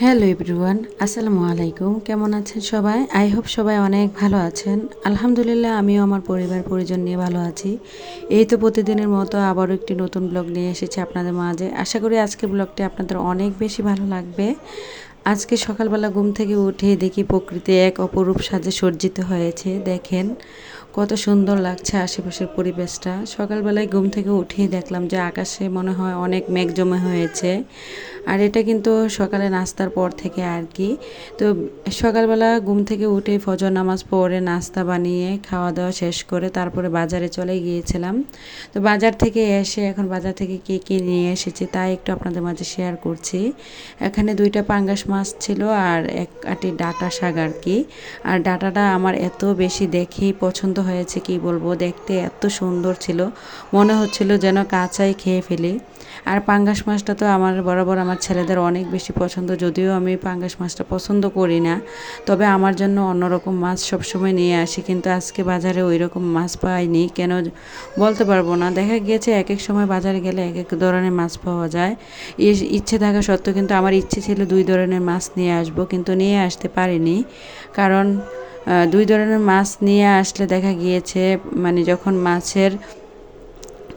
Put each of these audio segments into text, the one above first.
Hello everyone, আসসালামু আলাইকুম। কেমন আছেন সবাই? আই হোপ সবাই অনেক ভালো আছেন। আলহামদুলিল্লাহ, আমিও আমার পরিবার, পরিজন নিয়ে ভালো আছি। এই তো প্রতিদিনের মতো আবারও একটি নতুন ব্লগ নিয়ে এসেছি আপনাদের মাঝে। আশা করি আজকের ব্লগটি আপনাদের অনেক বেশি ভালো লাগবে। আজকে সকালবেলা ঘুম থেকে উঠে দেখি প্রকৃতি এক অপরূপ সাজে সজ্জিত হয়েছে। দেখেন, কত সুন্দর লাগছে আশেপাশের পরিবেশটা। সকালবেলায় ঘুম থেকে উঠেই দেখলাম যে আকাশে মনে হয় অনেক মেঘ জমে হয়েছে। আর এটা কিন্তু সকালে নাস্তার পর থেকে আর কি। তো সকালবেলা ঘুম থেকে উঠে ফজর নামাজ পড়ে নাস্তা বানিয়ে খাওয়া দাওয়া শেষ করে তারপরে বাজারে চলে গিয়েছিলাম। তো বাজার থেকে এসে এখন বাজার থেকে কী কী নিয়ে এসেছি তাই একটু আপনাদের মাঝে শেয়ার করছি। এখানে দুইটা পাঙ্গাস মাছ ছিল আর এক আটি ডাটা শাক আর কি। আর ডাটাটা আমার এত বেশি দেখেই পছন্দ হয়েছে কি বলব, দেখতে এত সুন্দর ছিল। মনে হচ্ছিল যেন কাঁচাই খেয়ে ফেলি। আর পাঙ্গাস মাছটা তো আমার বরাবর আমার ছেলেদের অনেক বেশি পছন্দ, যদিও আমি পাঙ্গাস মাছটা পছন্দ করি না। তবে আমার জন্য অন্যরকম মাছ সবসময় নিয়ে আসি, কিন্তু আজকে বাজারে ওই রকম মাছ পাইনি। কেন বলতে পারব না। দেখা গিয়েছে এক এক সময় বাজারে গেলে এক এক ধরনের মাছ পাওয়া যায়। ইচ্ছে থাকা সত্ত্বেও কিন্তু আমার ইচ্ছে ছিল দুই ধরনের মাছ নিয়ে আসব, কিন্তু নিয়ে আসতে পারিনি। কারণ দুই ধরনের মাছ নিয়ে আসলে দেখা গিয়েছে মানে যখন মাছের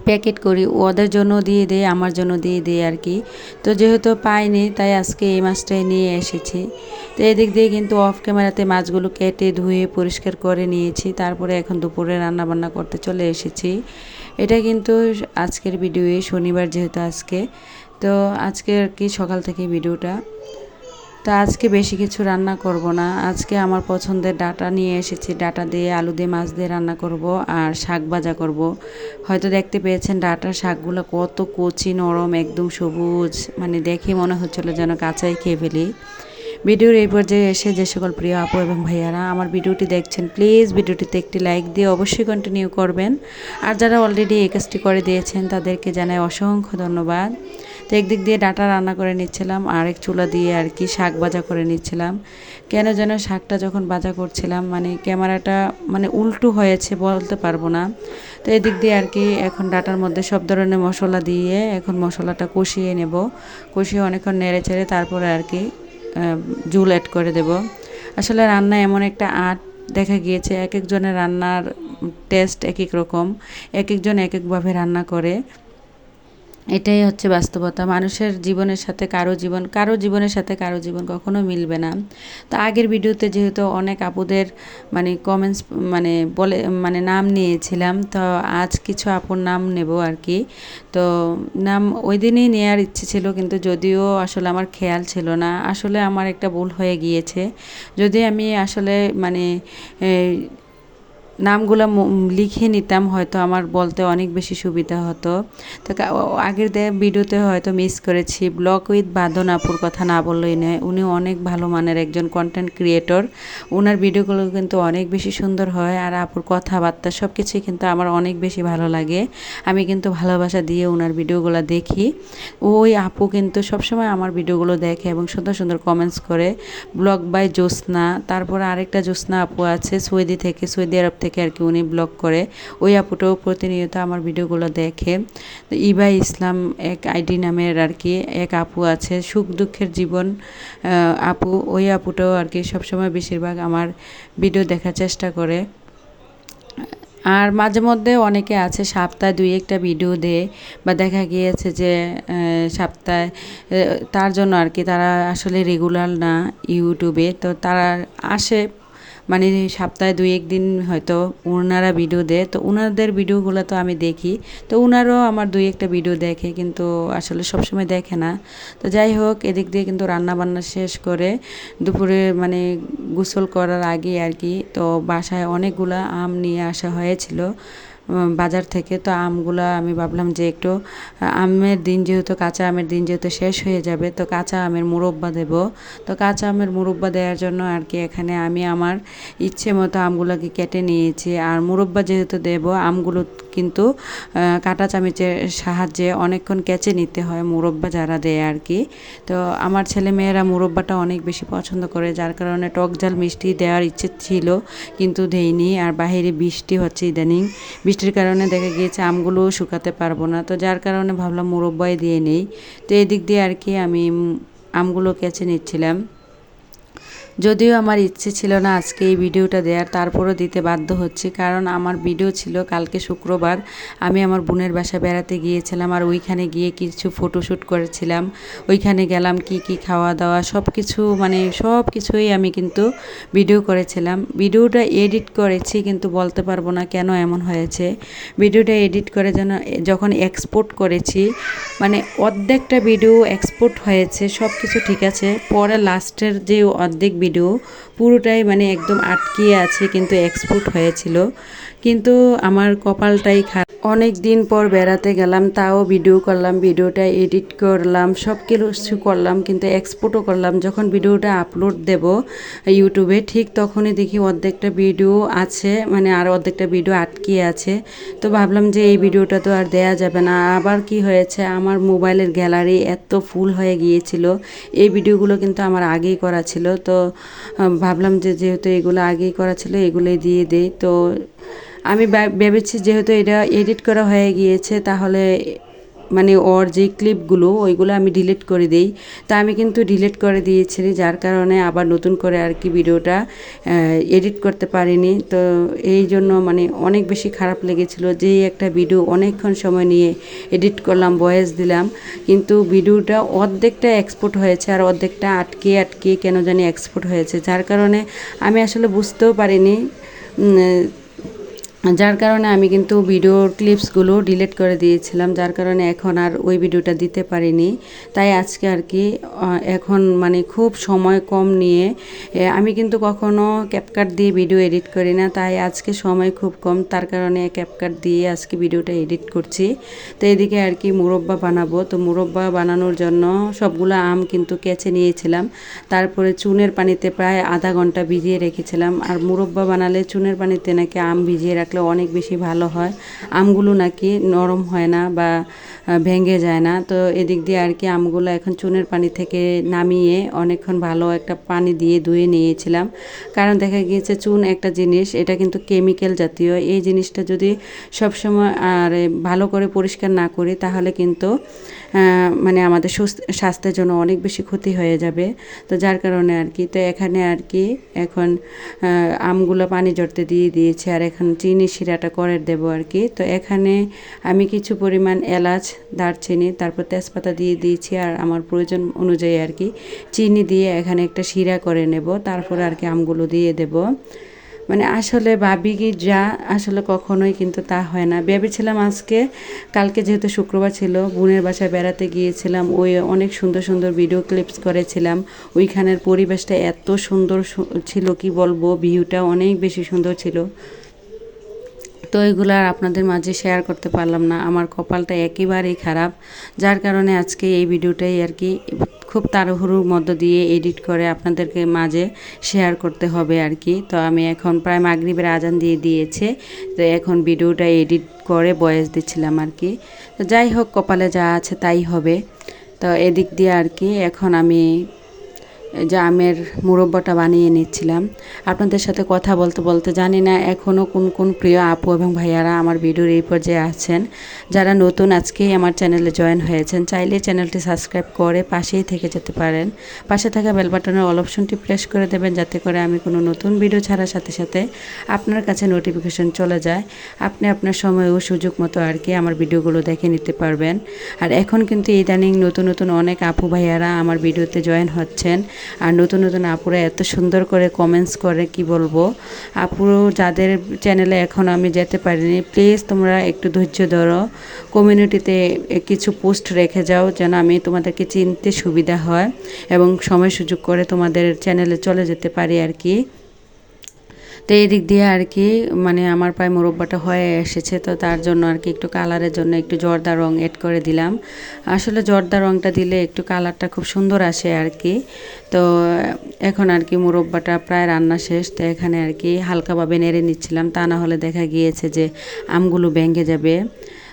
প্যাকেট করি, ওদের জন্য দিয়ে দেয় আমার জন্য দিয়ে দেয় আর কি। তো যেহেতু পাইনি, তাই আজকে এই মাছটাই নিয়ে এসেছি। তো এদিক দিয়ে কিন্তু অফ ক্যামেরাতে মাছগুলো কেটে ধুয়ে পরিষ্কার করে নিয়েছি। তারপরে এখন দুপুরে রান্না বান্না করতে চলে এসেছি। এটা কিন্তু আজকের ভিডিওয়ে শনিবার যেহেতু আজকে। তো আজকে আর কি সকাল থেকে ভিডিওটা? তা আজকে বেশি কিছু রান্না করব না। আজকে আমার পছন্দের ডাটা নিয়ে এসেছি। ডাটা দিয়ে আলু দিয়ে মাছ দিয়ে রান্না করব আর শাক ভাজা করব। হয়তো দেখতে পেয়েছেন ডাটার শাকগুলো কত কচি, নরম, একদম সবুজ। মানে দেখে মনে হচ্ছিল যেন কাঁচাই খেয়ে ফেলি। ভিডিওর এই পর্যায়ে এসে যে সকল প্রিয় আপু এবং ভাইয়ারা আমার ভিডিওটি দেখছেন, প্লিজ ভিডিওটিতে একটি লাইক দিয়ে অবশ্যই কন্টিনিউ করবেন। আর যারা অলরেডি এই কাজটি করে দিয়েছেন, তাদেরকে জানাই অসংখ্য ধন্যবাদ। তো একদিক দিয়ে ডাটা রান্না করে নিচ্ছিলাম আর এক চুলা দিয়ে আর কি শাক ভাজা করে নিচ্ছিলাম। কেন যেন শাকটা যখন ভাজা করছিলাম মানে ক্যামেরাটা মানে উল্টো হয়েছে বলতে পারব না। তো এদিক দিয়ে আর কি এখন ডাটার মধ্যে সব ধরনের মশলা দিয়ে এখন মশলাটা কষিয়ে নেব। কষিয়ে অনেকক্ষণ নেড়ে চেড়ে তারপরে আর কি জুল অ্যাড করে দেব। আসলে রান্না এমন একটা আর্ট দেখা গিয়েছে, এক একজনের রান্নার টেস্ট এক এক রকম, এক একজন এক একভাবে রান্না করে। এটাই হচ্ছে বাস্তবতা। মানুষের জীবনের সাথে কারও জীবন, কারও জীবনের সাথে কারও জীবন কখনো মিলবে না। তো আগের ভিডিওতে যেহেতু অনেক আপুদের মানে কমেন্টস মানে বলে মানে নাম নিয়েছিলাম, তো আজ কিছু আপুর নাম নেব আর কি। তো নাম ওই দিনই নেওয়ার ইচ্ছে ছিল, কিন্তু যদিও আসলে আমার খেয়াল ছিল না। আসলে আমার একটা ভুল হয়ে গিয়েছে। যদি আমি আসলে মানে নামগুলো লিখে নিতাম, হয়তো আমার বলতে অনেক বেশি সুবিধা হতো। তো আগের দে, ভিডিওতে হয়তো মিস করেছি। ব্লগ উইথ বাঁধন আপুর কথা না বললেই নয়, উনি অনেক ভালো মানের একজন কন্টেন্ট ক্রিয়েটর ওনার ভিডিওগুলো কিন্তু অনেক বেশি সুন্দর হয় আর আপুর কথাবার্তা সব কিছুই কিন্তু আমার অনেক বেশি ভালো লাগে। আমি কিন্তু ভালোবাসা দিয়ে ওনার ভিডিওগুলো দেখি। ওই আপু কিন্তু সবসময় আমার ভিডিওগুলো দেখে এবং সুন্দর সুন্দর কমেন্টস করে। ব্লগ বাই জ্যোৎস্না, তারপরে আরেকটা জ্যোৎস্না আপু আছে সৌদি থেকে সৌদি আরব থেকে। থেকে আর কি উনি ব্লগ করে, ওই আপুটাও প্রতিনিয়ত আমার ভিডিওগুলো দেখে। ইবা ইসলাম এক আইডি নামের আর কি এক আপু আছে, সুখ দুঃখের জীবন আপু, ওই আপুটাও আর কি সবসময় বেশিরভাগ আমার ভিডিও দেখার চেষ্টা করে। আর মাঝে মধ্যে অনেকে আছে সপ্তাহে দুই একটা ভিডিও দেয় বা দেখা গিয়েছে যে সপ্তাহে তার জন্য আর কি তারা আসলে রেগুলার না ইউটিউবে। তো তারা আসে মানে সপ্তাহে দুই একদিন হয়তো ওনারা ভিডিও দেয়। তো ওনাদের ভিডিওগুলো তো আমি দেখি। তো ওনারও আমার দুই একটা ভিডিও দেখে কিন্তু আসলে সবসময় দেখে না। তো যাই হোক, এদিক দিয়ে কিন্তু রান্না বান্না শেষ করে দুপুরে মানে গোসল করার আগে আর কি, তো বাসায় অনেকগুলো আম নিয়ে আসা হয়েছিল। বাজার থেকে। তো আমগুলো আমি ভাবলাম যে একটু, আমের দিন যেহেতু, কাঁচা আমের দিন যেহেতু শেষ হয়ে যাবে, তো কাঁচা আমের মুরব্বা দেব। তো কাঁচা আমের মুরব্বা দেওয়ার জন্য আর কি এখানে আমি আমার ইচ্ছে মতো আমগুলোকে কেটে নিয়েছি। আর মুরব্বা যেহেতু দেব, আমগুলো কিন্তু কাঁটা চামিচের সাহায্যে অনেকক্ষণ কেচে নিতে হয় মুরব্বা যারা দেয় আর কি। তো আমার ছেলে মেয়েরা মুরব্বাটা অনেক বেশি পছন্দ করে, যার কারণে টক ঝাল মিষ্টি দেওয়ার ইচ্ছে ছিল কিন্তু দেইনি আর বাহিরে বৃষ্টি হচ্ছে ইদানিং। বৃষ্টির কারণে দেখা গিয়েছে আমগুলোও শুকাতে পারব না। তো যার কারণে ভাবলাম মুরব্বাই দিয়ে নেই। তো এদিক দিয়ে আর কি আমি আমগুলো কেচে নিচ্ছিলাম। যদিও আমার ইচ্ছে ছিল না আজকে এই ভিডিওটা দেওয়ার তারপরও দিতে বাধ্য হচ্ছি। কারণ আমার ভিডিও ছিল কালকে শুক্রবার। আমি আমার বোনের বাসা বেড়াতে গিয়েছিলাম আর ওইখানে গিয়ে কিছু ফটোশ্যুট করেছিলাম। ওইখানে গেলাম, কি কি খাওয়া দাওয়া সব কিছু মানে সব কিছুই আমি কিন্তু ভিডিও করেছিলাম। ভিডিওটা এডিট করেছি, কিন্তু বলতে পারব না কেন এমন হয়েছে। ভিডিওটা এডিট করে যেন যখন এক্সপোর্ট করেছি মানে অর্ধেকটা ভিডিও এক্সপোর্ট হয়েছে সব কিছু ঠিক আছে। পরে লাস্টের যে অর্ধেক ভিডিও পুরোটাই মানে একদম আটকিয়ে আছে কিন্তু এক্সপোর্ট হয়েছিল। কিন্তু আমার কপালটাই খারাপ। অনেক দিন পর বেড়াতে গেলাম, তাও ভিডিও করলাম, ভিডিওটা এডিট করলাম সব কিছু করলাম, কিন্তু এক্সপোর্টও করলাম। যখন ভিডিওটা আপলোড দেব ইউটিউবে, ঠিক তখনই দেখি অর্ধেকটা ভিডিও আছে মানে আর অর্ধেকটা ভিডিও আটকিয়ে আছে। তো ভাবলাম যে এই ভিডিওটা তো আর দেয়া যাবে না। আবার কি হয়েছে, আমার মোবাইলের গ্যালারি এত ফুল হয়ে গিয়েছিল। এই ভিডিওগুলো কিন্তু আমার আগেই করা ছিল। তো ভাবলাম যে যেহেতু এগুলো আগেই করা ছিল, এগুলোই দিয়ে দেই। তো আমি ভেবেছি যেহেতু এটা এডিট করা হয়ে গিয়েছে, তাহলে মানে ওর যে ক্লিপগুলো ওইগুলো আমি ডিলিট করে দিই। তা আমি কিন্তু ডিলিট করে দিয়েছি যার কারণে আবার নতুন করে আর কি ভিডিওটা এডিট করতে পারিনি। তো এই জন্য মানে অনেক বেশি খারাপ লেগেছিল যে একটা ভিডিও অনেকক্ষণ সময় নিয়ে এডিট করলাম ভয়েস দিলাম। কিন্তু ভিডিওটা অর্ধেকটা এক্সপোর্ট হয়েছে আর অর্ধেকটা আটকে আটকে কেন জানি এক্সপোর্ট হয়েছে। যার কারণে আমি আসলে বুঝতেও পারিনি যার কারণে আমি কিন্তু ভিডিওর ক্লিপসগুলো ডিলিট করে দিয়েছিলাম, যার কারণে এখন আর ওই ভিডিওটা দিতে পারিনি। তাই আজকে আর কি এখন মানে খুব সময় কম নিয়ে আমি কিন্তু কখনো ক্যাপকাট দিয়ে ভিডিও এডিট করি না, তাই আজকে সময় খুব কম, তার কারণে ক্যাপকাট দিয়ে আজকে ভিডিওটা এডিট করছি। তো এদিকে আর কি মুরব্বা বানাবো, তো মুরব্বা বানানোর জন্য সবগুলো আম কিন্তু কেচে নিয়েছিলাম। তারপরে চুনের পানিতে প্রায় আধা ঘণ্টা ভিজিয়ে রেখেছিলাম, আর মুরব্বা বানালে চুনের পানিতে নাকি আম ভিজিয়ে রাখলে অনেক বেশি ভালো হয়। আমগুলো নাকি নরম হয় না বা ভেঙে যায় না। তো এদিক দিয়ে আর কি আমগুলো এখন চুনের পানি থেকে নামিয়ে অনেকক্ষণ ভালো একটা পানি দিয়ে ধুয়ে নিয়েছিলাম। কারণ দেখা গিয়েছে চুন একটা জিনিস, এটা কিন্তু কেমিক্যাল জাতীয়। এই জিনিসটা যদি সবসময় আর ভালো করে পরিষ্কার না করি, তাহলে কিন্তু মানে আমাদের স্বাস্থ্যের জন্য অনেক বেশি ক্ষতি হয়ে যাবে। তো যার কারণে আর কি, তো এখানে আর কি এখন আমগুলো পানি জড়তে দিয়ে দিয়েছে আর এখন চিনি শিরাটা করে দেবো আর কি। তো এখানে আমি কিছু পরিমাণ এলাচ, দারচিনি, তারপর তেজপাতা দিয়ে দিয়েছি আর আমার প্রয়োজন অনুযায়ী আর কি, চিনি দিয়ে এখানে একটা শিরা করে নেব, তারপর আর কি আমগুলো দিয়ে দেব। মানে আসলে ভাবি কি, যা আসলে কখনোই কিন্তু তা হয় না। ভেবেছিলাম আজকে, কালকে যেহেতু শুক্রবার ছিল, বোনের বাসায় বেড়াতে গিয়েছিলাম, ওই অনেক সুন্দর সুন্দর ভিডিও ক্লিপস করেছিলাম। ওইখানের পরিবেশটা এত সুন্দর ছিল, কি বলব ভিউটা অনেক বেশি সুন্দর ছিল। তো এগুলো আর আপনাদের মাঝে শেয়ার করতে পারলাম না। আমার কপালটা একেবারেই খারাপ। যার কারণে আজকে এই ভিডিওটাই আর কি খুব তাড়াহুড়োর মধ্য দিয়ে এডিট করে আপনাদেরকে মাঝে শেয়ার করতে হবে আর কি। তো আমি এখন প্রায় মাগরীবের আজান দিয়ে দিয়েছে। তো এখন ভিডিওটা এডিট করে বয়স দিচ্ছিলাম আর কি। তো যাই হোক, কপালে যা আছে তাই হবে। তো এদিক দিয়ে আর কি, এখন আমি যে আমের মুরব্বাটা বানিয়ে নিচ্ছিলাম। আপনাদের সাথে কথা বলতে বলতে জানি না এখনও কোন কোন প্রিয় আপু এবং ভাইয়ারা আমার ভিডিওর এই পর্যায়ে আছেন। যারা নতুন আজকেই আমার চ্যানেলে জয়েন হয়েছেন, চাইলে চ্যানেলটি সাবস্ক্রাইব করে পাশেই থেকে যেতে পারেন। পাশে থাকা বেল বাটনের অল অপশনটি প্রেস করে দেবেন যাতে করে আমি কোনো নতুন ভিডিও ছাড়ার সাথে সাথে আপনার কাছে নোটিফিকেশন চলে যায়। আপনি আপনার সময় ও সুযোগ মতো আর কি আমার ভিডিওগুলো দেখে নিতে পারবেন। আর এখন কিন্তু ইদানিং নতুন নতুন অনেক আপু ভাইয়ারা আমার ভিডিওতে জয়েন হচ্ছেন। আর নতুন নতুন আপুরা এত সুন্দর করে কমেন্টস করে, কি বলব? আপুরো যাদের চ্যানেলে এখন আমি যেতে পারিনি প্লিজ তোমরা একটু ধৈর্য ধরো। কমিউনিটিতে কিছু পোস্ট রেখে যাও যেন আমি তোমাদেরকে চিনতে সুবিধা হয় এবং সময় সুযোগ করে তোমাদের চ্যানেলে চলে যেতে পারি আর কি। তো এই দিক দিয়ে আর কি মানে আমার প্রায় মোরব্বাটা হয়ে এসেছে, তো তার জন্য আর কি একটু কালারের জন্য একটু জর্দা রং এড করে দিলাম। আসলে জর্দা রংটা দিলে একটু কালারটা খুব সুন্দর আসে আর কি। তো এখন আর কি মোরব্বাটা প্রায় রান্না শেষ, তো এখানে আর কি হালকাভাবে নেড়ে নিচ্ছিলাম, তা না হলে দেখা গিয়েছে যে আমগুলো ভেঙে যাবে।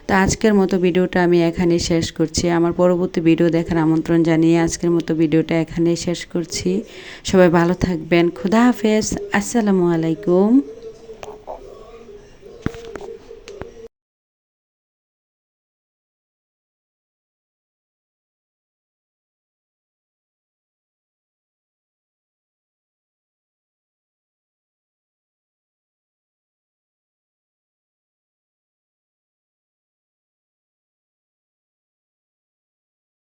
তো আজকের মতো ভিডিওটা আমি এখানেই শেষ করছি। আমার পরবর্তী ভিডিও দেখার আমন্ত্রণ জানিয়ে আজকের মতো ভিডিওটা এখানেই শেষ করছি। সবাই ভালো থাকবেন। খুদা হাফেজ। আসসালামু আলাইকুম।